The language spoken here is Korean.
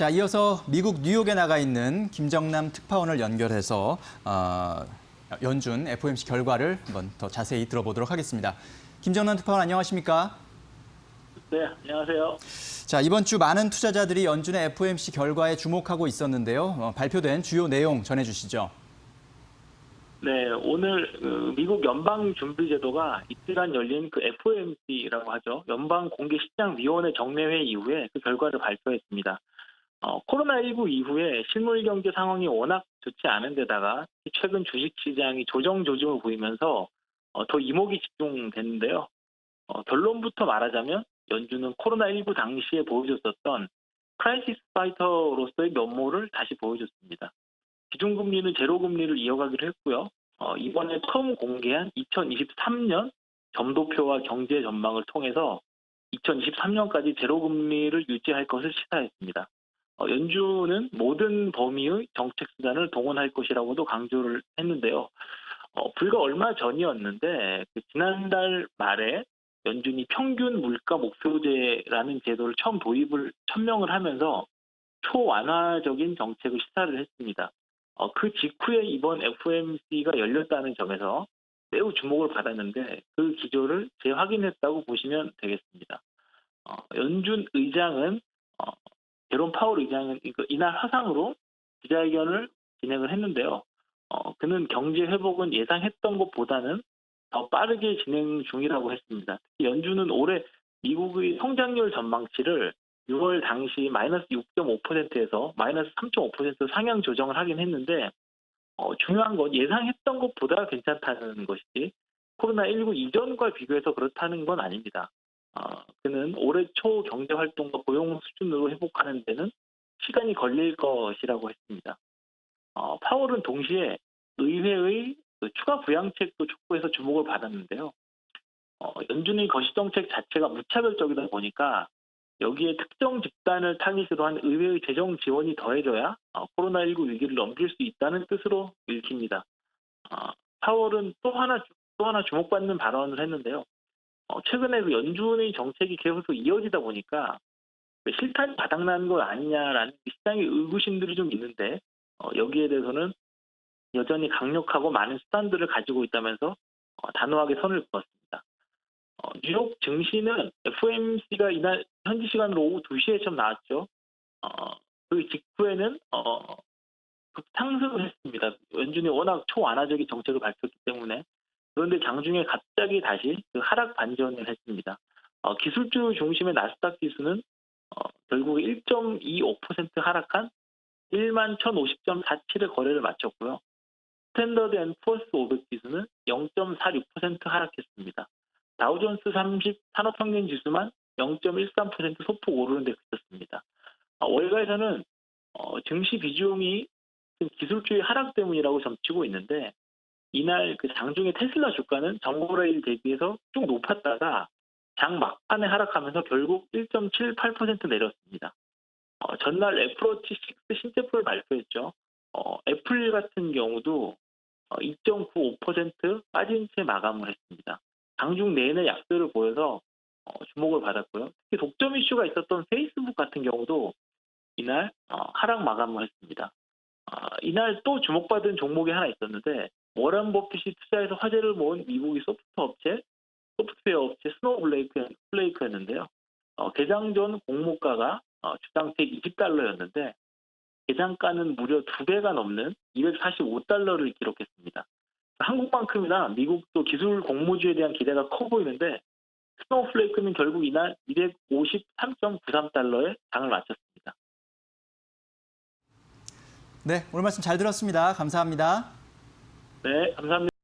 자, 이어서 미국 뉴욕에 나가 있는 김정남 특파원을 연결해서 어, 연준 FOMC 결과를 한번 더 자세히 들어보도록 하겠습니다. 김정남 특파원 안녕하십니까? 네, 안녕하세요. 자, 이번 주 많은 투자자들이 연준의 FOMC 결과에 주목하고 있었는데요. 어, 발표된 주요 내용 전해 주시죠. 네, 오늘 그 미국 연방준비제도가 이틀간 열린 그 FOMC라고 하죠. 연방공개시장위원회 정례회 이후에 그 결과를 발표했습니다. 어, 코로나19 이후에 실물 경제 상황이 워낙 좋지 않은 데다가 최근 주식 시장이 조정 조짐을 보이면서 어, 더 이목이 집중됐는데요. 어, 결론부터 말하자면 연준은 코로나19 당시에 보여줬었던 크라이시스 파이터로서의 면모를 다시 보여줬습니다. 기준금리는 제로금리를 이어가기로 했고요. 어, 이번에 처음 공개한 2023년 점도표와 경제 전망을 통해서 2023년까지 제로금리를 유지할 것을 시사했습니다. 어, 연준은 모든 범위의 정책 수단을 동원할 것이라고도 강조를 했는데요. 어, 불과 얼마 전이었는데 그 지난달 말에 연준이 평균 물가 목표제라는 제도를 처음 도입을 천명을 하면서 초완화적인 정책을 시사를 했습니다. 어, 그 직후에 이번 FOMC가 열렸다는 점에서 매우 주목을 받았는데 그 기조를 재확인했다고 보시면 되겠습니다. 어, 연준 의장은 어, 제롬 파월 의장은 이거 이날 화상으로 기자회견을 진행을 했는데요. 어, 그는 경제 회복은 예상했던 것보다는 더 빠르게 진행 중이라고 했습니다. 연준은 올해 미국의 성장률 전망치를 6월 당시 마이너스 6.5%에서 마이너스 3.5% 상향 조정을 하긴 했는데 어, 중요한 건 예상했던 것보다 괜찮다는 것이지 코로나19 이전과 비교해서 그렇다는 건 아닙니다. 어, 그는 올해 초 경제 활동과 고용 수준으로 회복하는 데는 시간이 걸릴 것이라고 했습니다. 어, 파월은 동시에 의회의 그 추가 부양책도 촉구해서 주목을 받았는데요. 어, 연준의 거시정책 자체가 무차별적이다 보니까 여기에 특정 집단을 타깃으로 한 의회의 재정 지원이 더해져야 어, 코로나19 위기를 넘길 수 있다는 뜻으로 읽힙니다. 어, 파월은 또 하나 또 하나 주목받는 발언을 했는데요. 어, 최근에 그 연준의 정책이 계속 이어지다 보니까 실탄이 바닥나는 것 아니냐라는 시장의 의구심들이 좀 있는데 어, 여기에 대해서는 여전히 강력하고 많은 수단들을 가지고 있다면서 어, 단호하게 선을 그었습니다. 어, 뉴욕 증시는 FOMC가 이날 현지 시간으로 오후 2시에 좀 나왔죠. 어, 그 직후에는 어, 급상승을 했습니다. 연준이 워낙 초완화적인 정책을 밝혔기 때문에 그런데 장중에 갑자기 다시 그 하락 반전을 했습니다. 어, 기술주 중심의 나스닥 지수는 어, 결국 1.25% 하락한 1만 1,050.47의 거래를 마쳤고요. 스탠더드 앤 푸어스 500 지수는 0.46% 하락했습니다. 다우존스 30 산업평균 지수만 0.13% 소폭 오르는 데 그쳤습니다. 어, 월가에서는 어, 증시 비중이 기술주의 하락 때문이라고 점치고 있는데 이날 그 장중에 테슬라 주가는 정거래일 대비해서 쭉 높았다가 장 막판에 하락하면서 결국 1.78% 내렸습니다. 어, 전날 애플워치 6 신제품을 발표했죠. 어, 애플 같은 경우도 어, 2.95% 빠진 채 마감을 했습니다. 장중 내내 약세를 보여서 어, 주목을 받았고요. 특히 독점 이슈가 있었던 페이스북 같은 경우도 이날 어, 하락 마감을 했습니다. 어, 이날 또 주목받은 종목이 하나 있었는데 워런 버핏이 투자해서 화제를 모은 미국의 소프트웨어 업체, 소프트웨어 업체 스노우블레이크였는데요. 어, 개장 전 공모가가 어, 주당 120달러였는데 개장가는 무려 두 배가 넘는 245달러를 기록했습니다. 한국만큼이나 미국도 기술 공모주에 대한 기대가 커 보이는데 스노우플레이크는 결국 이날 253.93달러에 장을 마쳤습니다. 네, 오늘 말씀 잘 들었습니다. 감사합니다. 네, 감사합니다.